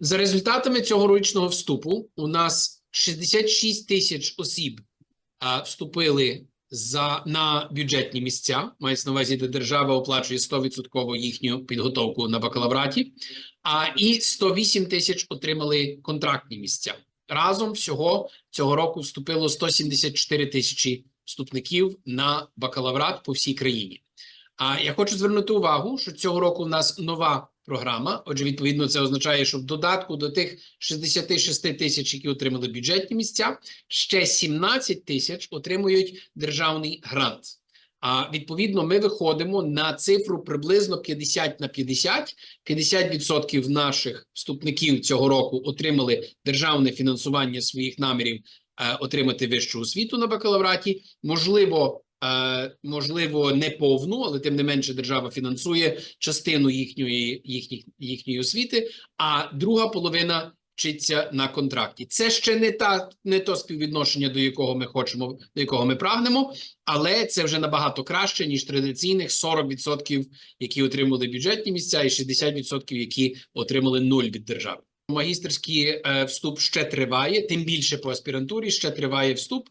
За результатами цьогорічного вступу у нас 66 тисяч осіб а, вступили за на бюджетні місця. Мається на увазі, де держава оплачує 100% їхню підготовку на бакалавраті, а і 108 тисяч отримали контрактні місця. Разом всього цього року вступило 174 тисячі вступників на бакалаврат по всій країні. А я хочу звернути увагу, що цього року у нас нова програма. Отже, відповідно, це означає, що в додатку до тих 66 тисяч, які отримали бюджетні місця, ще 17 тисяч отримують державний грант. А відповідно, ми виходимо на цифру приблизно 50 на 50. 50% наших вступників цього року отримали державне фінансування своїх намірів е, отримати вищу освіту на бакалавраті. Можливо, можливо, не повну, але тим не менше держава фінансує частину їхньої, їхніх, їхньої освіти, а друга половина вчиться на контракті. Це ще не та не то співвідношення, до якого ми хочемо, до якого ми прагнемо, але це вже набагато краще ніж традиційних 40%, які отримали бюджетні місця, і 60%, які отримали нуль від держави. Магістерський е, вступ ще триває, тим більше по аспірантурі ще триває вступ.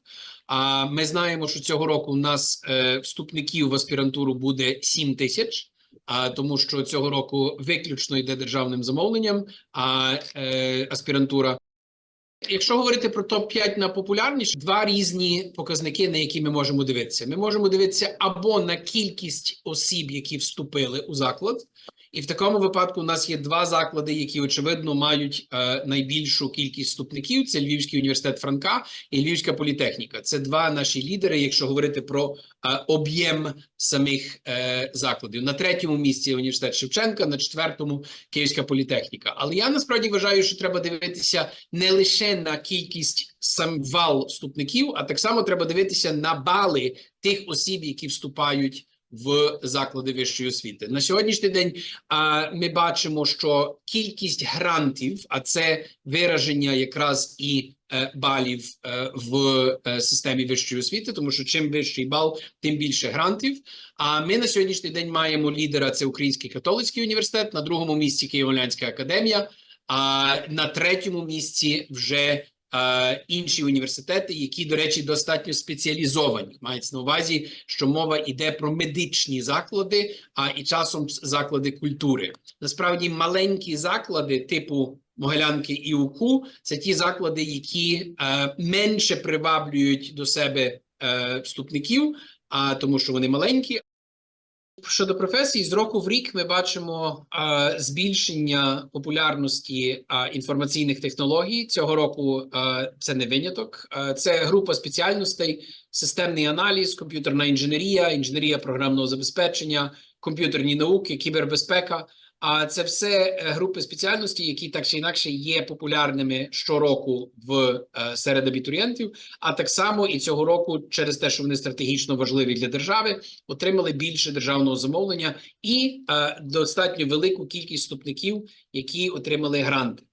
А ми знаємо, що цього року у нас е, вступників в аспірантуру буде 7 тисяч. А тому, що цього року виключно йде державним замовленням, а е, аспірантура. Якщо говорити про топ 5 на популярність, два різні показники, на які ми можемо дивитися. Ми можемо дивитися або на кількість осіб, які вступили у заклад, і в такому випадку у нас є два заклади, які очевидно мають е, найбільшу кількість вступників: це Львівський університет Франка і Львівська політехніка. Це два наші лідери, якщо говорити про е, об'єм самих е, закладів. На третьому місці університет Шевченка, на четвертому Київська політехніка. Але я насправді вважаю, що треба дивитися не лише на кількість сам вал вступників, а так само треба дивитися на бали тих осіб, які вступають в заклади вищої освіти. На сьогоднішній день ми бачимо, що кількість грантів, а це вираження якраз і е, балів е, в е, системі вищої освіти, тому що чим вищий бал, тим більше грантів. А ми на сьогоднішній день маємо лідера: це Український католицький університет, на другому місці Києво-Лянська академія, а на третьому місці вже інші університети, які, до речі, достатньо спеціалізовані. Мається на увазі, що мова йде про медичні заклади, а і часом заклади культури. Насправді, маленькі заклади типу. Могилянки і УКУ – це ті заклади, які е, менше приваблюють до себе е, вступників, а тому, що вони маленькі. Щодо професій, з року в рік ми бачимо а, збільшення популярності а, інформаційних технологій. Цього року а, це не виняток. А, це група спеціальностей: системний аналіз, комп'ютерна інженерія, інженерія програмного забезпечення, комп'ютерні науки, кібербезпека. А це все е, групи спеціальності, які так чи інакше є популярними щороку в е, серед абітурієнтів. А так само і цього року, через те, що вони стратегічно важливі для держави, отримали більше державного замовлення і е, достатньо велику кількість вступників, які отримали гранти.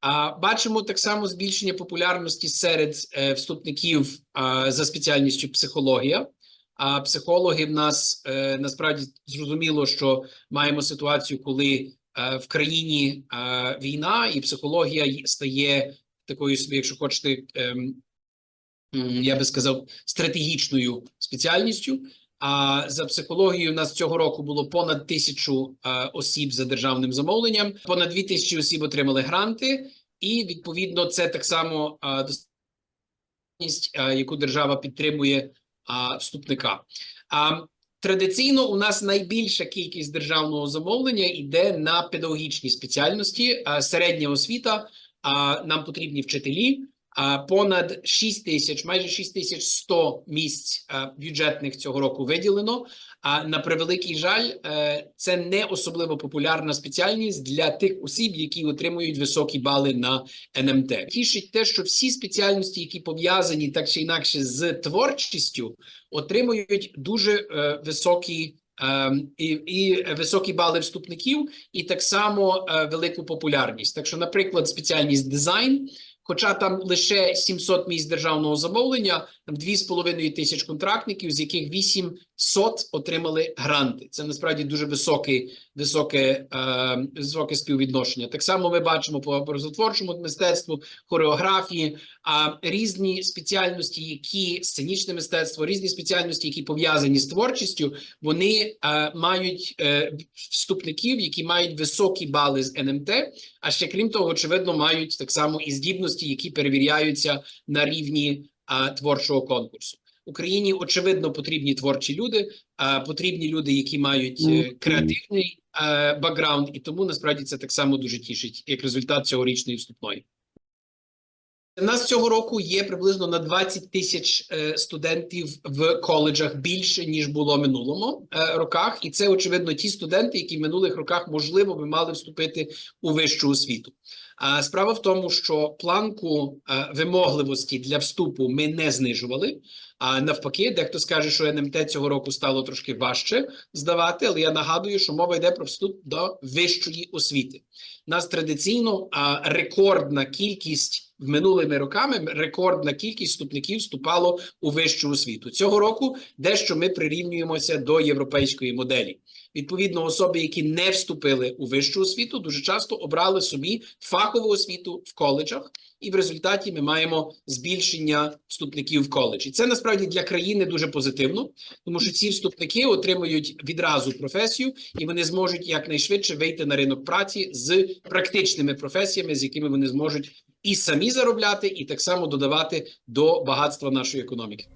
А бачимо так само збільшення популярності серед вступників за спеціальністю психологія. А психологи в нас е, насправді зрозуміло, що маємо ситуацію, коли е, в країні е, війна, і психологія стає такою собі, якщо хочете, ем, я би сказав, стратегічною спеціальністю. А за психологією у нас цього року було понад тисячу осіб за державним замовленням. Понад дві тисячі осіб отримали гранти, і відповідно це так само яку держава підтримує а, вступника. А традиційно у нас найбільша кількість державного замовлення йде на педагогічні спеціальності, середня освіта. А нам потрібні вчителі. Понад 6 тисяч, майже 6 тисяч 100 місць бюджетних цього року виділено. А на превеликий жаль, е, це не особливо популярна спеціальність для тих осіб, які отримують високі бали на НМТ. Тішить те, що всі спеціальності, які пов'язані так чи інакше з творчістю, отримують дуже е, високі. ем, І, і високі бали вступників, і так само е, велику популярність. Так що, наприклад, спеціальність дизайн, Хоча там лише 700 місць державного замовлення, там 2,5 тисяч контрактників, з яких 800 отримали гранти. Це насправді дуже високий, високе, е, високе співвідношення. Так само ми бачимо по образотворчому мистецтву, хореографії, а різні спеціальності, які сценічне мистецтво, різні спеціальності, які пов'язані з творчістю, вони е, мають е, вступників, які мають високі бали з НМТ. А ще крім того, очевидно, мають так само і здібності, які перевіряються на рівні а, творчого конкурсу. Україні очевидно потрібні творчі люди, а, потрібні люди, які мають е, креативний е, бекграунд, і тому насправді це так само дуже тішить як результат цьогорічної вступної. Нас цього року є приблизно на 20 тисяч е, студентів в коледжах більше ніж було минулому е, роках, і це очевидно ті студенти, які в минулих роках можливо би мали вступити у вищу освіту. А справа в тому, що планку е, вимогливості для вступу ми не знижували. А навпаки, дехто скаже, що НМТ цього року стало трошки важче здавати, але я нагадую, що мова йде про вступ до вищої освіти. Нас традиційно рекордна кількість минулими роками рекордна кількість вступників вступало у вищу освіту. Цього року дещо ми прирівнюємося до європейської моделі. Відповідно, особи, які не вступили у вищу освіту, дуже часто обрали собі фахову освіту в коледжах, і в результаті ми маємо збільшення вступників в коледж. І це насправді для країни дуже позитивно, тому що ці вступники отримують відразу професію, і вони зможуть якнайшвидше вийти на ринок праці з практичними професіями, з якими вони зможуть і самі заробляти, і так само додавати до багатства нашої економіки.